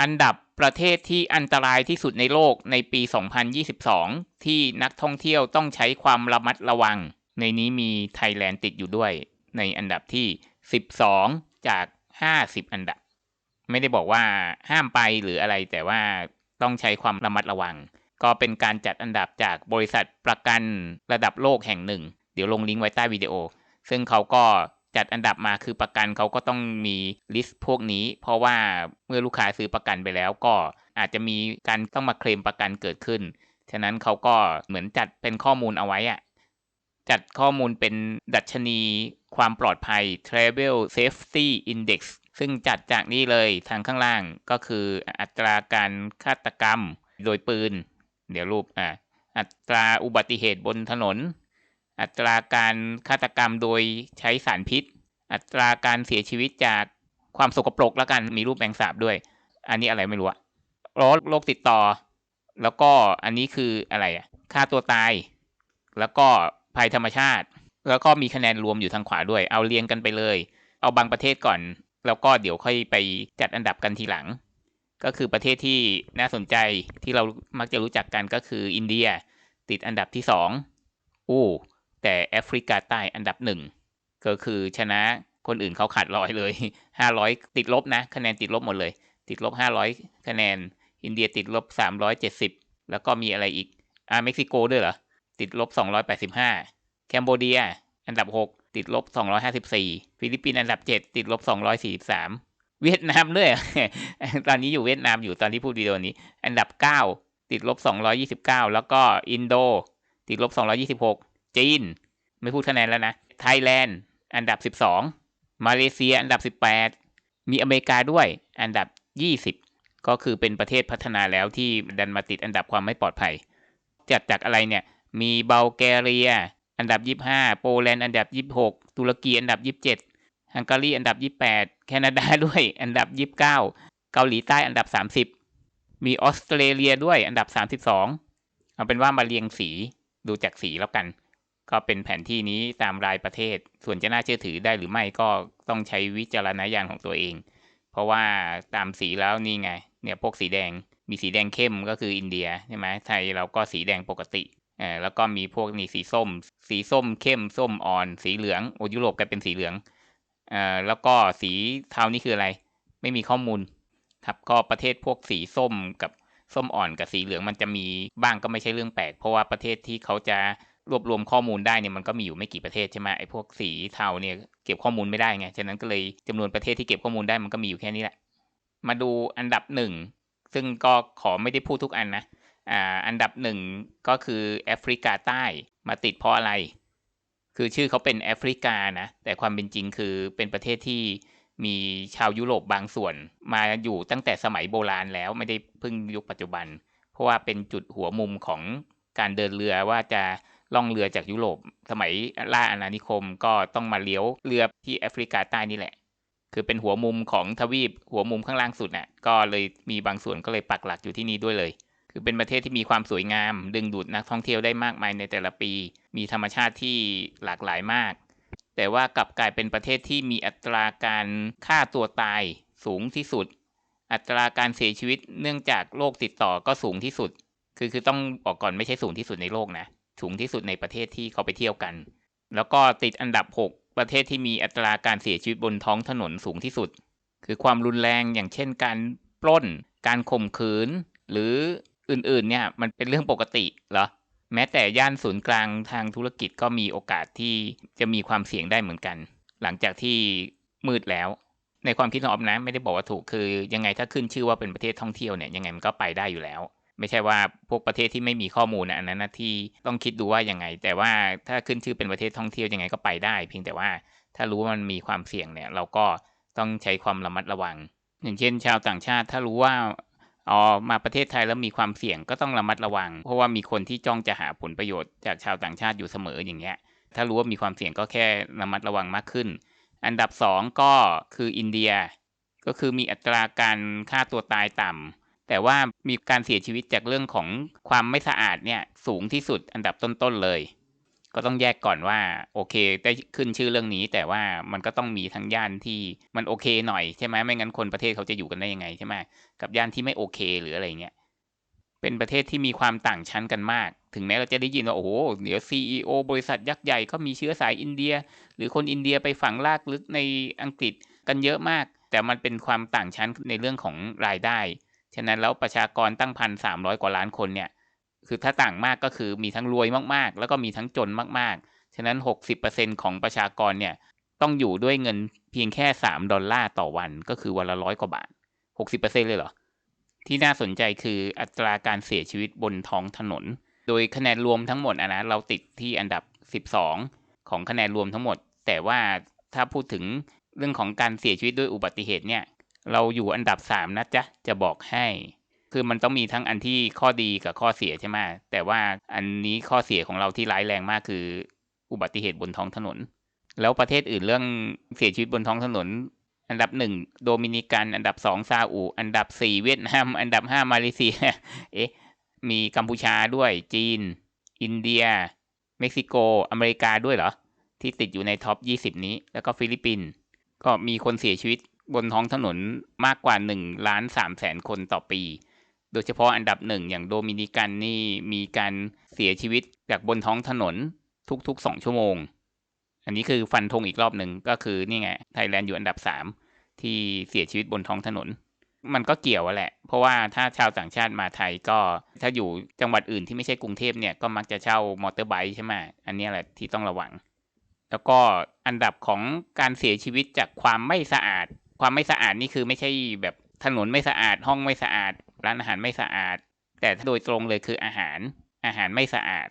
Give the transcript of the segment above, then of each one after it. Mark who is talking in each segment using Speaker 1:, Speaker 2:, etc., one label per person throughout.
Speaker 1: อันดับประเทศที่อันตรายที่สุดในโลกในปี 2022 ที่นักท่องเที่ยวต้องใช้ความระมัดระวัง ในนี้มีไทยแลนด์ติดอยู่ด้วย ในอันดับที่ 12 จาก 50 อันดับ ไม่ได้บอกว่าห้ามไปหรืออะไรแต่ว่าต้องใช้ความระมัดระวัง ก็เป็นการจัดอันดับจากบริษัทประกันระดับโลกแห่งหนึ่ง เดี๋ยวลงลิงก์ไว้ใต้วิดีโอ ซึ่งเขาก็ จัดอันดับมาคือประกันเขาก็ต้องมีลิสต์พวกนี้ เพราะว่าเมื่อลูกค้าซื้อประกันไปแล้วก็อาจจะมีการต้องมาเคลมประกันเกิดขึ้น ฉะนั้นเขาก็เหมือนจัดเป็นข้อมูลเอาไว้อะจัดข้อมูลเป็นดัชนีความปลอดภัย Travel Safety Index ซึ่งจัดจากนี้เลยทางข้างล่างก็คืออัตราการฆาตกรรมโดยปืน เดี๋ยวรูปอะอัตราอุบัติเหตุบนถนน อัตราการฆาตกรรมโดยใช้สารพิษ อัตราการเสียชีวิตจากความสกปรกแล้วกันมีรูปแมงสาบด้วย อันนี้อะไรไม่รู้อะโรคติดต่อ แล้วก็อันนี้คืออะไรอะฆ่าตัวตาย แล้วก็ภัยธรรมชาติ แล้วก็มีคะแนนรวมอยู่ทางขวาด้วย เอาเรียงกันไปเลย เอาบางประเทศก่อน แล้วก็เดี๋ยวค่อยไปจัดอันดับกันทีหลัง ก็คือประเทศที่น่าสนใจที่เรามักจะรู้จักกันก็คืออินเดีย ติดอันดับที่สองอู้ แต่แอฟริกาใต้อันดับหนึ่งก็คือชนะคนอื่นเขาขาดลอยเลย 500 ติดลบนะคะแนนติดลบหมดเลย ติดลบ 500 คะแนน อินเดียติดลบ 370 แล้วก็มีอะไรอีกอ่าเม็กซิโกด้วยเหรอ ติดลบ 285 แคนเบเดีย อันดับ 6 ติดลบ 254 ฟิลิปปินส์อันดับ 7 ติดลบ 243 เวียดนามด้วย ตอนนี้อยู่เวียดนามอยู่ตอนที่พูดวิดีโอนี้ อันดับ 9 ติดลบ 229 แล้วก็อินโด ติดลบ 226 จีน ไม่พูดคะแนนแล้วนะ ไทยแลนด์ อันดับสิบสองมาเลเซียอันดับสิบแปดมีอเมริกาด้วยอันดับยี่สิบก็คือเป็นประเทศพัฒนาแล้วที่ดันมาติดอันดับความไม่ปลอดภัย จัดจากอะไรเนี่ย มีเบลแกเรีย อันดับยี่ห้าโปแลนด์อันดับยี่หกตุรกีอันดับยี่เจ็ดฮังการีอันดับยี่แปดแคนาดาด้วยอันดับยี่เก้าเกาหลีใต้อันดับสามสิบมีออสเตรเลียด้วยอันดับสามสิบสองเอาเป็นว่ามาเรียงสีดูจากสีแล้วกัน ก็เป็นแผนที่นี้ตามรายประเทศ ส่วนจะน่าเชื่อถือได้หรือไม่ก็ต้องใช้วิจารณญาณของตัวเอง เพราะว่าตามสีแล้วนี่ไง เนี่ยพวกสีแดง มีสีแดงเข้มก็คืออินเดียใช่ไหมไทยเราก็สีแดงปกติแล้วก็มีพวกนี่สีส้ม สีส้มเข้มส้มอ่อน สีเหลืองโอยุโรปกลายเป็นสีเหลืองอ่อแล้วก็สีเทานี่คืออะไร ไม่มีข้อมูลครับก็ประเทศพวกสีส้มกับส้มอ่อนกับสีเหลืองมันจะมีบ้างก็ไม่ใช่เรื่องแปลก เพราะว่าประเทศที่เขาจะ รวบรวมข้อมูลได้เนี่ยมันก็มีอยู่ไม่กี่ประเทศใช่ไหมไอ้พวกสีเทาเนี่ยเก็บข้อมูลไม่ได้ไงฉะนั้นก็เลยจำนวนประเทศที่เก็บข้อมูลได้มันก็มีอยู่แค่นี้แหละ มาดูอันดับหนึ่งซึ่งก็ขอไม่ได้พูดทุกอันนะอ่าอันดับหนึ่งก็คือแอฟริกาใต้มาติดเพราะอะไร คือชื่อเขาเป็นแอฟริกานะแต่ความเป็นจริงคือเป็นประเทศที่มีชาวยุโรปบางส่วน มาอยู่ตั้งแต่สมัยโบราณแล้วไม่ได้เพิ่งยุคปัจจุบัน เพราะว่าเป็นจุดหัวมุมของการเดินเรือว่าจะ ล่องเรือจากยุโรป สมัยล่าอาณานิคมก็ต้องมาเลี้ยวเรือที่แอฟริกาใต้นี่แหละ คือเป็นหัวมุมของทวีปหัวมุมข้างล่างสุดน่ะก็เลยมีบางส่วนก็เลยปักหลักอยู่ที่นี่ด้วยเลย คือเป็นประเทศที่มีความสวยงาม ดึงดูดนักท่องเที่ยวได้มากมายในแต่ละปี มีธรรมชาติที่หลากหลายมาก แต่ว่ากลับกลายเป็นประเทศที่มีอัตราการฆ่าตัวตายสูงที่สุด อัตราการเสียชีวิตเนื่องจากโรคติดต่อก็สูงที่สุด คือคือต้องบอกก่อนไม่ใช่สูงที่สุดในโลกนะ สูงที่สุดในประเทศที่เขาไปเที่ยวกัน แล้วก็ติดอันดับ 6 ประเทศที่มีอัตราการเสียชีวิตบนท้องถนนสูงที่สุด คือความรุนแรงอย่างเช่นการปล้น การข่มขืน หรืออื่นๆเนี่ยมันเป็นเรื่องปกติเหรอแม้แต่ย่านศูนย์กลางทางธุรกิจก็มีโอกาสที่จะมีความเสี่ยงได้เหมือนกัน หลังจากที่มืดแล้ว ในความคิดของออมนะไม่ได้บอกว่าถูกคือยังไงถ้าขึ้นชื่อว่าเป็นประเทศท่องเที่ยวเนี่ยยังไงมันก็ไปได้อยู่แล้ว ไม่ใช่ว่าพวกประเทศที่ไม่มีข้อมูลนะอันนั้นนะที่ต้องคิดดูว่ายังไง แต่ว่าถ้าขึ้นชื่อเป็นประเทศท่องเที่ยวยังไงก็ไปได้ เพียงแต่ว่าถ้ารู้ว่ามันมีความเสี่ยงเนี่ยเราก็ต้องใช้ความระมัดระวัง อย่างเช่น ชาวต่างชาติถ้ารู้ว่าอ๋อมาประเทศไทยแล้วมีความเสี่ยงก็ต้องระมัดระวัง เพราะว่ามีคนที่จ้องจะหาผลประโยชน์จากชาวต่างชาติอยู่เสมออย่างเงี้ย ถ้ารู้ว่ามีความเสี่ยงก็แค่ระมัดระวังมากขึ้น อันดับสองก็คืออินเดีย ก็คือมีอัตราการฆ่าตัวตายต่ำ แต่ว่ามีการเสียชีวิตจากเรื่องของความไม่สะอาดเนี่ยสูงที่สุดอันดับต้นๆเลย ก็ต้องแยกก่อนว่าโอเคได้ขึ้นชื่อเรื่องนี้ แต่ว่ามันก็ต้องมีทั้งย่านที่มันโอเคหน่อยใช่ไหมไม่งั้นคนประเทศเขาจะอยู่กันได้ยังไงใช่ไหมกับย่านที่ไม่โอเคหรืออะไรเงี้ยเป็นประเทศที่มีความต่างชั้นกันมาก ถึงแม้เราจะได้ยินว่าโอ้โหเดี๋ยวซีอบริษัทยักษ์ใหญ่ก็มีเชื้อสายอินเดีย หรือคนอินเดียไปฝังลากลึกในอังกฤษกันเยอะมาก แต่มันเป็นความต่างชั้นในเรื่องของรายได้ ฉะนั้นแล้วประชากรตั้งพันสามร้อยกว่าล้านคนเนี่ยคือถ้าต่างมากก็คือมีทั้งรวยมากๆ แล้วก็มีทั้งจนมากๆ ฉะนั้น 60%ของประชากรเนี่ยต้องอยู่ด้วยเงินเพียงแค่ 3 ดอลลาร์ต่อวันก็คือวันละร้อยกว่าบาท 60%เลยเหรอ ที่น่าสนใจคืออัตราการเสียชีวิตบนท้องถนน โดยคะแนนรวมทั้งหมดอะนะเราติดที่อันดับ 12 ของคะแนนรวมทั้งหมด แต่ว่าถ้าพูดถึงเรื่องของการเสียชีวิตด้วยอุบัติเหตุเนี่ย เราอยู่อันดับ3นะจ๊ะจะบอกให้ คือมันต้องมีทั้งอันที่ข้อดีกับข้อเสียใช่ไหมแต่ว่าอันนี้ข้อเสียของเราที่ร้ายแรงมากคือ อุบัติเหตุบนท้องถนน แล้วประเทศอื่นเรื่องเสียชีวิตบนท้องถนน อันดับหนึ่งโดมินิกัน อันดับสองซาอุอันดับสี่เวียดนาม อันดับห้ามาเลเซีย เอ๊ะ มีกัมพูชาด้วยจีน อินเดีย เม็กซิโก อเมริกาด้วยเหรอที่ติดอยู่ในท็อป 20 นี้ แล้วก็ฟิลิปปินส์ก็มีคนเสียชีวิต บนท้องถนนมากกว่า1ล้าน3แสนคนต่อปี โดยเฉพาะอันดับหนึ่งอย่างโดมินิกันนี่มีการเสียชีวิตจากบนท้องถนนทุกๆสองชั่วโมง อันนี้คือฟันธงอีกรอบหนึ่งก็คือนี่ไงไทยแลนด์อยู่อันดับสามที่เสียชีวิตบนท้องถนน มันก็เกี่ยวแหละ เพราะว่าถ้าชาวต่างชาติมาไทยก็ถ้าอยู่จังหวัดอื่นที่ไม่ใช่กรุงเทพเนี่ยก็มักจะเช่ามอเตอร์ไบค์ใช่ไหมอันนี้แหละที่ต้องระวังแล้วก็อันดับของการเสียชีวิตจากความไม่สะอาด ความไม่สะอาดนี่คือไม่ใช่แบบถนนไม่สะอาดห้องไม่สะอาด ร้านอาหารไม่สะอาด แต่โดยตรงเลยคืออาหารอาหารไม่สะอาด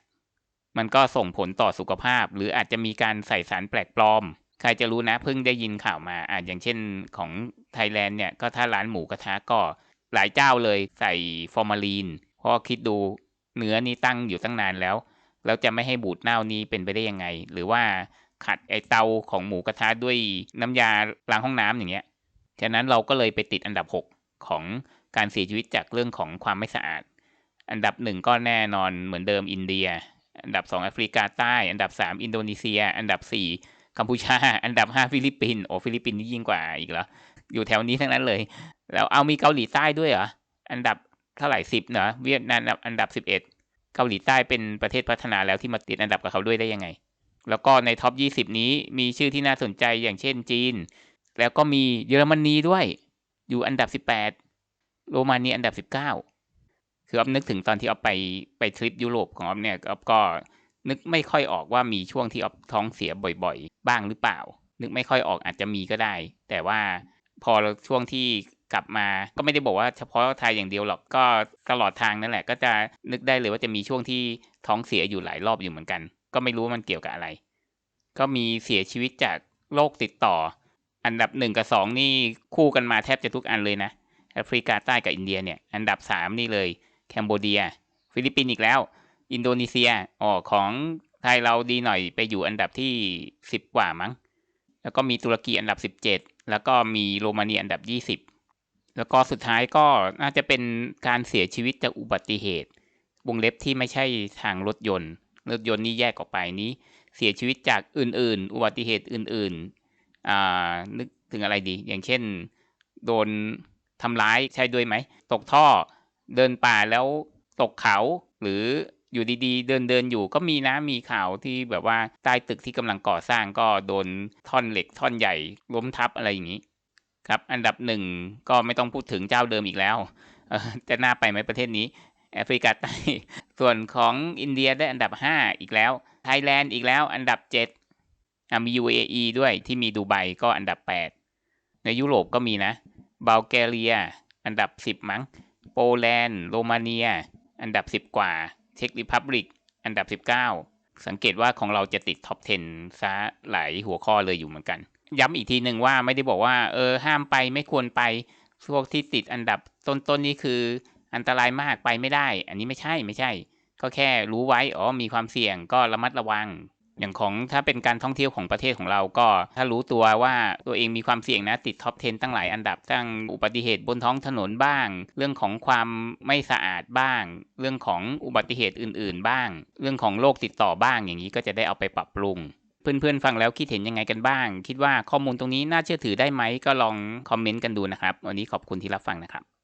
Speaker 1: มันก็ส่งผลต่อสุขภาพ หรืออาจจะมีการใส่สารแปลกปลอม ใครจะรู้นะเพิ่งได้ยินข่าวมาอาจอย่างเช่นของไทยแลนด์เนี่ยก็ถ้าร้านหมูกระทะก็หลายเจ้าเลยใส่ฟอร์มาลีนเพราะคิดดูเนื้อนี่ตั้งอยู่ตั้งนานแล้ว แล้วจะไม่ให้บูดเน่านี้เป็นไปได้ยังไง หรือว่าขัดไอเตาของหมูกระทะด้วยน้ำยาล้างห้องน้ำอย่างเงี้ย ฉะนั้นเราก็เลยไปติดอันดับ 6 ของการเสียชีวิตจากเรื่องของความไม่สะอาด อันดับหนึ่งก็แน่นอนเหมือนเดิมอินเดีย อันดับสองแอฟริกาใต้ อันดับสามอินโดนีเซีย อันดับสี่กัมพูชา อันดับห้าฟิลิปปินส์โอ้ฟิลิปปินส์นี่ยิ่งกว่าอีกแล้วอยู่แถวนี้ทั้งนั้นเลย แล้วเอามีเกาหลีใต้ด้วยเหรออันดับเท่าไหร่สิบเนอะเวียดนามอันดับสิบเอ็ดเกาหลีใต้เป็นประเทศพัฒนาแล้วที่มาติดอันดับกับเขาด้วยได้ยังไง แล้วก็ในท็อปยี่สิบนี้มีชื่อที่น่าสนใจอย่างเช่นจีน แล้วก็มีเยอรมนีด้วย อยู่อันดับสิบแปดโรมาเนียอันดับสิบเก้าคืออ๊อฟนึกถึงตอนที่อ๊อฟไปไปทริปยุโรปของอ๊อฟเนี่ยอ๊อฟก็นึกไม่ค่อยออกว่ามีช่วงที่อ๊อฟท้องเสียบ่อยๆ บ้างหรือเปล่า นึกไม่ค่อยออกอาจจะมีก็ได้ แต่ว่าพอช่วงที่กลับมาก็ไม่ได้บอกว่าเฉพาะไทยอย่างเดียวหรอกก็ตลอดทางนั่นแหละ ก็จะนึกได้เลยว่าจะมีช่วงที่ท้องเสียอยู่หลายรอบอยู่เหมือนกัน ก็ไม่รู้ว่ามันเกี่ยวกับอะไร ก็มีเสียชีวิตจากโรคติดต่อ อันดับหนึ่งกับสองนี่คู่กันมาแทบจะทุกอันเลยนะแอฟริกาใต้กับอินเดียเนี่ย อันดับสามนี่เลยแคนเบเดีย ฟิลิปปินส์อีกแล้ว อินโดนีเซียอ๋อของไทยเราดีหน่อยไปอยู่อันดับที่สิบกว่ามั้ง แล้วก็มีตุรกีอันดับสิบเจ็ดแล้วก็มีโรมาเนียอันดับยี่สิบแล้วก็สุดท้ายก็น่าจะเป็นการเสียชีวิตจากอุบัติเหตุ วงเล็บที่ไม่ใช่ทางรถยนต์ รถยนต์นี่แยกออกไปนี้ เสียชีวิตจากอื่น ๆ อุบัติเหตุอื่นๆอ่า นึกถึงอะไรดี อย่างเช่น โดนทำร้ายใช่ด้วยไหม ตกท่อเดินป่าแล้วตกเขาหรืออยู่ดีๆ เดินเดินอยู่ก็มีนะมีข่าวที่แบบว่าใต้ตึกที่กำลังก่อสร้างก็โดนท่อนเหล็กท่อนใหญ่ล้มทับอะไรอย่างนี้ครับ อันดับหนึ่งก็ไม่ต้องพูดถึงเจ้าเดิมอีกแล้วจะน่าไปไหมประเทศนี้แอฟริกาใต้ส่วนของอินเดียได้อันดับ 5 อีกแล้วไทยแลนด์อีกแล้ว อันดับ 7 มี UAE ด้วยที่มีดูไบก็อันดับ 8 ในยุโรปก็มีนะบัลแกเรีย อันดับ 10 มั้ง โปแลนด์ โรมาเนีย อันดับ 10 กว่า เช็กริพับลิก อันดับ 19 สังเกตว่าของเราจะติดท็อป 10 ซะหลายหัวข้อเลยอยู่เหมือนกัน ย้ำอีกทีหนึ่งว่าไม่ได้บอกว่าเออห้ามไปไม่ควรไปพวกที่ติดอันดับต้นๆนนี่คืออันตรายมากไปไม่ได้ อันนี้ไม่ใช่ไม่ใช่ ก็แค่รู้ไว้ อ๋อมีความเสี่ยงก็ระมัดระวัง อย่างของถ้าเป็นการท่องเที่ยวของประเทศของเราก็ถ้ารู้ตัวว่าตัวเองมีความเสี่ยงนะติดท็อป 10 ตั้งหลายอันดับตั้งอุบัติเหตุบนท้องถนนบ้าง เรื่องของความไม่สะอาดบ้าง เรื่องของอุบัติเหตุอื่น ๆ บ้าง เรื่องของโรคติดต่อบ้างอย่างนี้ก็จะได้เอาไปปรับปรุงเพื่อนๆฟังแล้วคิดเห็นยังไงกันบ้าง คิดว่าข้อมูลตรงนี้น่าเชื่อถือได้ไหมก็ลองคอมเมนต์กันดูนะครับ วันนี้ขอบคุณที่รับฟังนะครับ